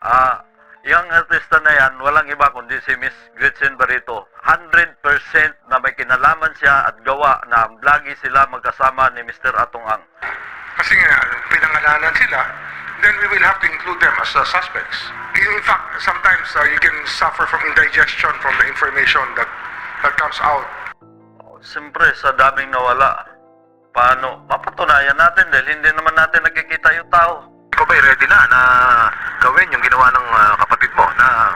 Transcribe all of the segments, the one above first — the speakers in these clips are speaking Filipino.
Ah, yung artista na yan, walang iba kundi si Miss Gretchen Barito. 100% na may kinalaman siya at gawa na lagi sila magkasama ni Mr. Atong Ang. Kasi nga, pinangalanan sila, then we will have to include them as uh, suspects. In fact, sometimes uh, you can suffer from indigestion from the information that, that comes out. Siyempre, sa daming nawala, paano? Mapatunayan natin dahil hindi naman natin nakikita yung tao. Ikaw ba'y ready na na gawin yung ginawa ng ah, kapatid mo na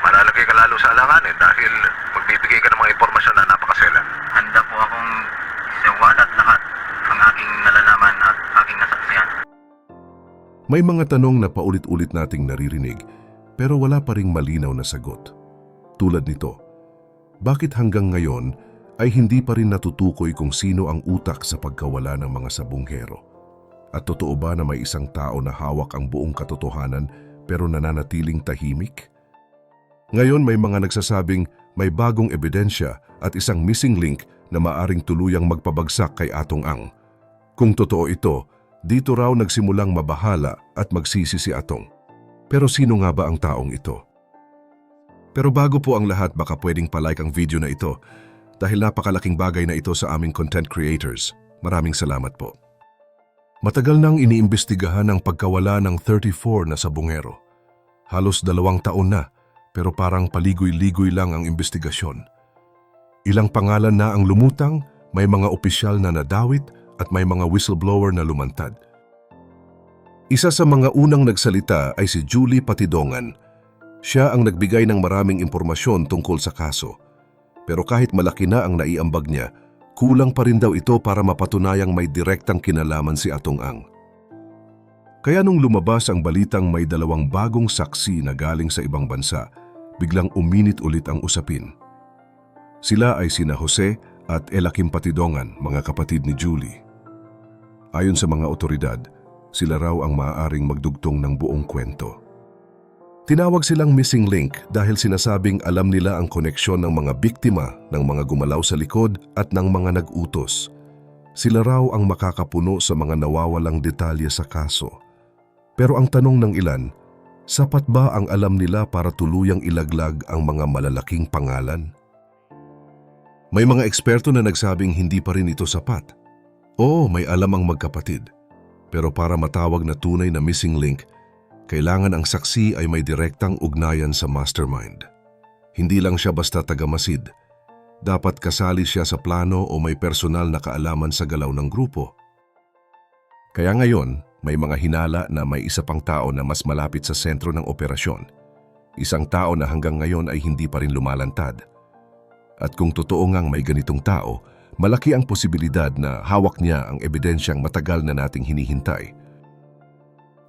malalagay ka lalo sa alanganin dahil magbibigay ka ng mga impormasyon na napakasela? Handa po akong isawalat lahat ang aking nalalaman at aking nasaksiyan. May mga tanong na paulit-ulit nating naririnig pero wala pa ring malinaw na sagot. Tulad nito, bakit hanggang ngayon ay hindi pa rin natutukoy kung sino ang utak sa pagkawala ng mga sabunghero? At totoo ba na may isang tao na hawak ang buong katotohanan pero nananatiling tahimik? Ngayon may mga nagsasabing may bagong ebidensya at isang missing link na maaring tuluyang magpabagsak kay Atong Ang. Kung totoo ito, dito raw nagsimulang mabahala at magsisi si Atong. Pero sino nga ba ang taong ito? Pero bago po ang lahat baka pwedeng palike ang video na ito dahil napakalaking bagay na ito sa aming content creators. Maraming salamat po. Matagal nang iniimbestigahan ang pagkawala ng 34 na sabungero. Halos dalawang taon na pero parang paligoy-ligoy lang ang investigasyon. Ilang pangalan na ang lumutang, may mga opisyal na nadawit at may mga whistleblower na lumantad. Isa sa mga unang nagsalita ay si Julie Patidongan. Siya ang nagbigay ng maraming impormasyon tungkol sa kaso. Pero kahit malaki na ang naiambag niya, kulang pa rin daw ito para mapatunayang may direktang kinalaman si Atong Ang. Kaya nung lumabas ang balitang may dalawang bagong saksi na galing sa ibang bansa, biglang uminit ulit ang usapin. Sila ay sina Jose at Elakim Patidongan, mga kapatid ni Julie. Ayon sa mga otoridad, sila raw ang maaaring magdugtong ng buong kwento. Tinawag silang missing link dahil sinasabing alam nila ang koneksyon ng mga biktima ng mga gumalaw sa likod at ng mga nag-utos. Sila raw ang makakapuno sa mga nawawalang detalye sa kaso. Pero ang tanong ng ilan, sapat ba ang alam nila para tuluyang ilaglag ang mga malalaking pangalan? May mga eksperto na nagsabing hindi pa rin ito sapat. Oo, may alam ang magkapatid. Pero para matawag na tunay na missing link, kailangan ang saksi ay may direktang ugnayan sa mastermind. Hindi lang siya basta tagamasid. Dapat kasali siya sa plano o may personal na kaalaman sa galaw ng grupo. Kaya ngayon, may mga hinala na may isa pang tao na mas malapit sa sentro ng operasyon. Isang tao na hanggang ngayon ay hindi pa rin lumalantad. At kung totoo ngang may ganitong tao, malaki ang posibilidad na hawak niya ang ebidensyang matagal na nating hinihintay.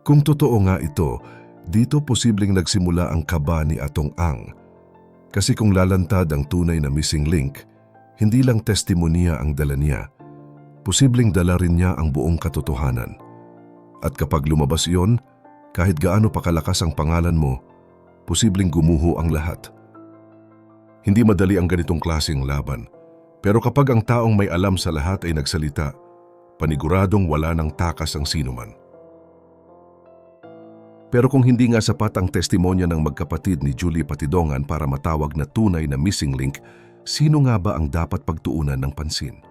Kung totoo nga ito, dito posibleng nagsimula ang kaba ni Atong Ang. Kasi kung lalantad ang tunay na missing link, hindi lang testimonya ang dala niya, posibleng dala rin niya ang buong katotohanan. At kapag lumabas iyon, kahit gaano pa kalakas ang pangalan mo, posibleng gumuho ang lahat. Hindi madali ang ganitong klaseng laban. Pero kapag ang taong may alam sa lahat ay nagsalita, paniguradong wala ng takas ang sinuman. Pero kung hindi nga sapat ang testimonya ng magkapatid ni Julie Patidongan para matawag na tunay na missing link, sino nga ba ang dapat pagtuunan ng pansin?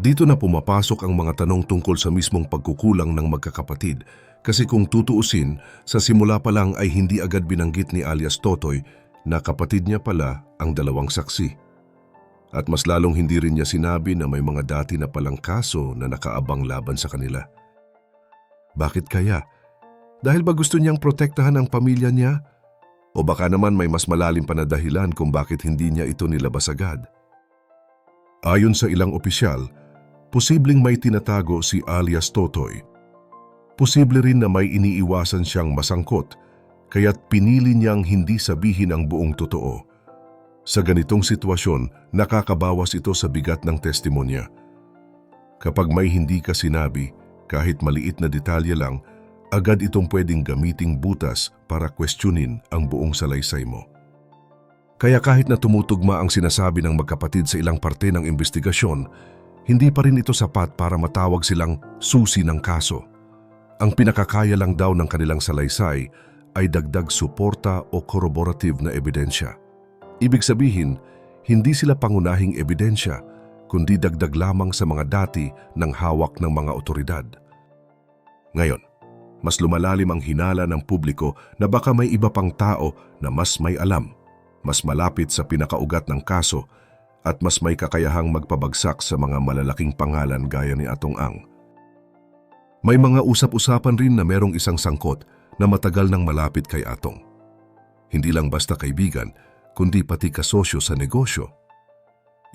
Dito na pumapasok ang mga tanong tungkol sa mismong pagkukulang ng magkakapatid kasi kung tutuusin, sa simula pa lang ay hindi agad binanggit ni alias Totoy na kapatid niya pala ang dalawang saksi. At mas lalong hindi rin niya sinabi na may mga dati na palang kaso na nakaabang laban sa kanila. Bakit kaya? Dahil ba gusto niyang protektahan ang pamilya niya? O baka naman may mas malalim pa na dahilan kung bakit hindi niya ito nilabas agad? Ayon sa ilang opisyal, posibleng may tinatago si alias Totoy. Posible rin na may iniiwasan siyang masangkot, kaya't pinili niyang hindi sabihin ang buong totoo. Sa ganitong sitwasyon, nakakabawas ito sa bigat ng testimonya. Kapag may hindi ka sinabi, kahit maliit na detalye lang, agad itong pwedeng gamiting butas para questionin ang buong salaysay mo. Kaya kahit na tumutugma ang sinasabi ng magkapatid sa ilang parte ng investigasyon, hindi pa rin ito sapat para matawag silang susi ng kaso. Ang pinakakaya lang daw ng kanilang salaysay ay dagdag suporta o corroborative na ebidensya. Ibig sabihin, hindi sila pangunahing ebidensya, kundi dagdag lamang sa mga dati ng hawak ng mga otoridad. Ngayon, mas lumalalim ang hinala ng publiko na baka may iba pang tao na mas may alam, mas malapit sa pinakaugat ng kaso at mas may kakayahang magpabagsak sa mga malalaking pangalan gaya ni Atong Ang. May mga usap-usapan rin na merong isang sangkot na matagal nang malapit kay Atong. Hindi lang basta kaibigan, kundi pati kasosyo sa negosyo.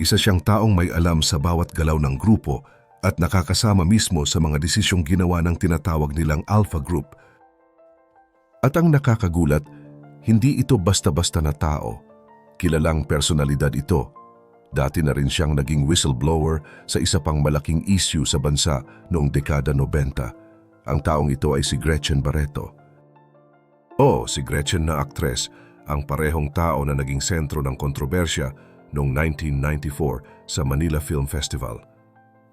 Isa siyang taong may alam sa bawat galaw ng grupo at nakakasama mismo sa mga desisyong ginawa ng tinatawag nilang Alpha Group. At ang nakakagulat, hindi ito basta-basta na tao. Kilalang personalidad ito. Dati na rin siyang naging whistleblower sa isa pang malaking issue sa bansa noong dekada 90. Ang taong ito ay si Gretchen Barreto. O, si Gretchen na aktres, ang parehong tao na naging sentro ng kontrobersya noong 1994 sa Manila Film Festival.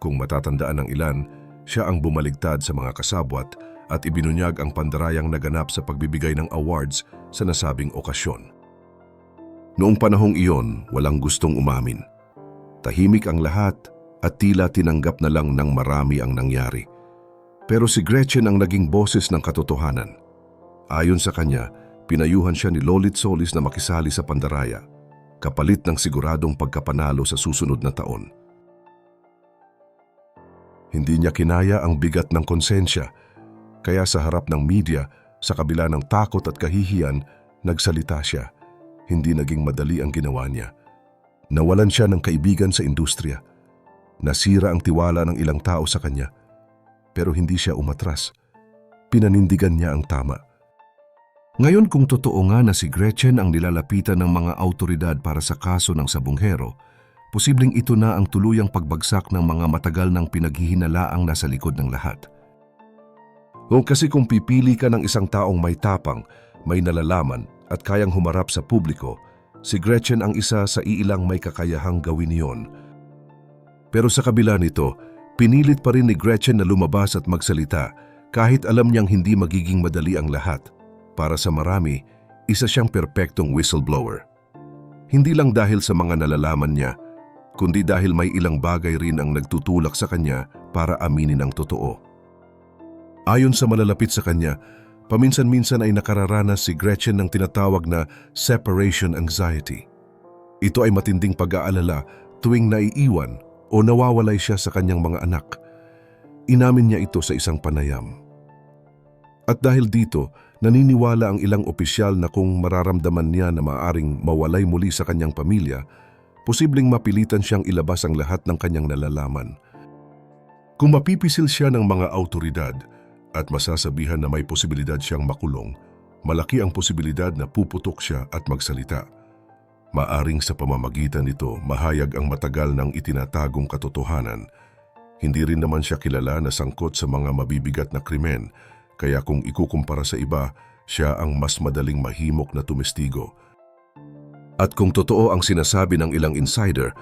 Kung matatandaan ng ilan, siya ang bumaligtad sa mga kasabwat at ibinunyag ang pandarayang naganap sa pagbibigay ng awards sa nasabing okasyon. Noong panahong iyon, walang gustong umamin. Tahimik ang lahat at tila tinanggap na lang ng marami ang nangyari. Pero si Gretchen ang naging boses ng katotohanan. Ayon sa kanya, pinayuhan siya ni Lolit Solis na makisali sa pandaraya, kapalit ng siguradong pagkapanalo sa susunod na taon. Hindi niya kinaya ang bigat ng konsensya, kaya sa harap ng media, sa kabila ng takot at kahihiyan, nagsalita siya. Hindi naging madali ang ginawa niya. Nawalan siya ng kaibigan sa industriya. Nasira ang tiwala ng ilang tao sa kanya. Pero hindi siya umatras. Pinanindigan niya ang tama. Ngayon kung totoo nga na si Gretchen ang nilalapitan ng mga autoridad para sa kaso ng sabunghero, posibleng ito na ang tuluyang pagbagsak ng mga matagal ng pinaghihinalaang nasa likod ng lahat. O kasi kung pipili ka ng isang taong may tapang, may nalalaman at kayang humarap sa publiko, si Gretchen ang isa sa iilang may kakayahang gawin iyon. Pero sa kabila nito, pinilit pa rin ni Gretchen na lumabas at magsalita kahit alam niyang hindi magiging madali ang lahat. Para sa marami, isa siyang perpektong whistleblower. Hindi lang dahil sa mga nalalaman niya, kundi dahil may ilang bagay rin ang nagtutulak sa kanya para aminin ang totoo. Ayon sa malalapit sa kanya, paminsan-minsan ay nakararanas si Gretchen ng tinatawag na separation anxiety. Ito ay matinding pag-aalala tuwing naiiwan o nawawalay siya sa kanyang mga anak. Inamin niya ito sa isang panayam. At dahil dito, naniniwala ang ilang opisyal na kung mararamdaman niya na maaring mawalay muli sa kanyang pamilya, posibleng mapilitan siyang ilabas ang lahat ng kanyang nalalaman. Kung mapipisil siya ng mga autoridad at masasabihan na may posibilidad siyang makulong, malaki ang posibilidad na puputok siya at magsalita. Maaring sa pamamagitan nito mahayag ang matagal ng itinatagong katotohanan. Hindi rin naman siya kilala na sangkot sa mga mabibigat na krimen, kaya kung ikukumpara sa iba, siya ang mas madaling mahimok na tumestigo. At kung totoo ang sinasabi ng ilang insider,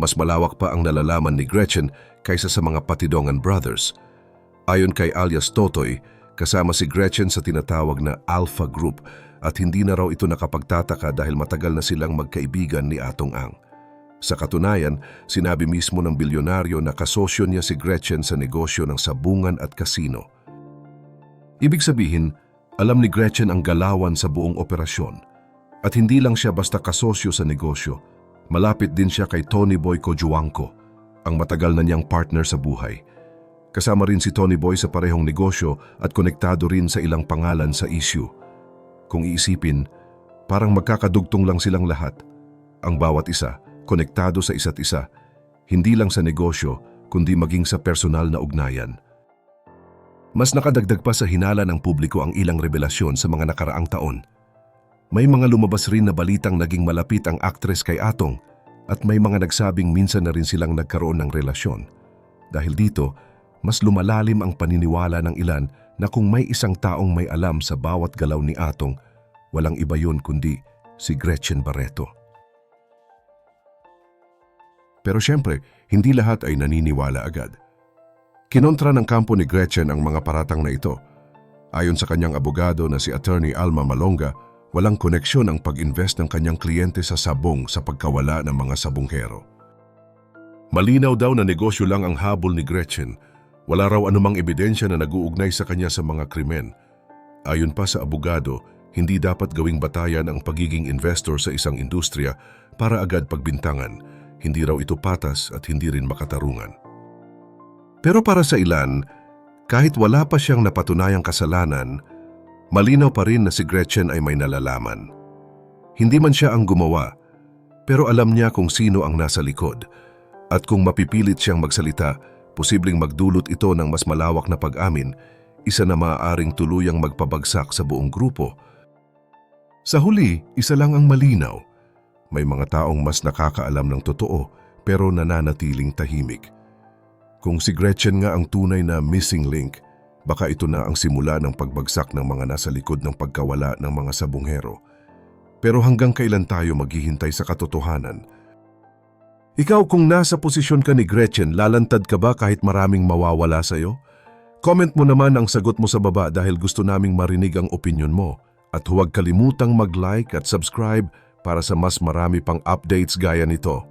mas malawak pa ang nalalaman ni Gretchen kaysa sa mga Patidongan brothers. Ayon kay alias Totoy, kasama si Gretchen sa tinatawag na Alpha Group at hindi na raw ito nakapagtataka dahil matagal na silang magkaibigan ni Atong Ang. Sa katunayan, sinabi mismo ng bilyonaryo na kasosyo niya si Gretchen sa negosyo ng sabungan at kasino. Ibig sabihin, alam ni Gretchen ang galawan sa buong operasyon. At hindi lang siya basta kasosyo sa negosyo, malapit din siya kay Tony Boy Cojuangco, ang matagal na niyang partner sa buhay. Kasama rin si Tony Boy sa parehong negosyo at konektado rin sa ilang pangalan sa issue. Kung iisipin, parang magkakadugtong lang silang lahat. Ang bawat isa, konektado sa isa't isa, hindi lang sa negosyo, kundi maging sa personal na ugnayan. Mas nakadagdag pa sa hinala ng publiko ang ilang revelasyon sa mga nakaraang taon. May mga lumabas rin na balitang naging malapit ang aktres kay Atong at may mga nagsabing minsan na rin silang nagkaroon ng relasyon. Dahil dito, mas lumalalim ang paniniwala ng ilan na kung may isang taong may alam sa bawat galaw ni Atong, walang iba yun kundi si Gretchen Barreto. Pero siyempre, hindi lahat ay naniniwala agad. Kinontra ng kampo ni Gretchen ang mga paratang na ito. Ayon sa kanyang abogado na si Attorney Alma Malonga, walang koneksyon ang pag-invest ng kanyang kliyente sa sabong sa pagkawala ng mga sabonghero. Malinaw daw na negosyo lang ang habol ni Gretchen. Wala raw anumang ebidensya na nag-uugnay sa kanya sa mga krimen. Ayon pa sa abogado, hindi dapat gawing batayan ang pagiging investor sa isang industriya para agad pagbintangan. Hindi raw ito patas at hindi rin makatarungan. Pero para sa ilan, kahit wala pa siyang napatunayang kasalanan, malinaw pa rin na si Gretchen ay may nalalaman. Hindi man siya ang gumawa, pero alam niya kung sino ang nasa likod. At kung mapipilit siyang magsalita, posibleng magdulot ito ng mas malawak na pag-amin, isa na maaaring tuluyang magpabagsak sa buong grupo. Sa huli, isa lang ang malinaw. May mga taong mas nakakaalam ng totoo pero nananatiling tahimik. Kung si Gretchen nga ang tunay na missing link, baka ito na ang simula ng pagbagsak ng mga nasa likod ng pagkawala ng mga sabonghero. Pero hanggang kailan tayo maghihintay sa katotohanan? Ikaw kung nasa posisyon ka ni Gretchen, lalantad ka ba kahit maraming mawawala sa'yo? Comment mo naman ang sagot mo sa baba dahil gusto naming marinig ang opinion mo. At huwag kalimutang mag-like at subscribe para sa mas marami pang updates gaya nito.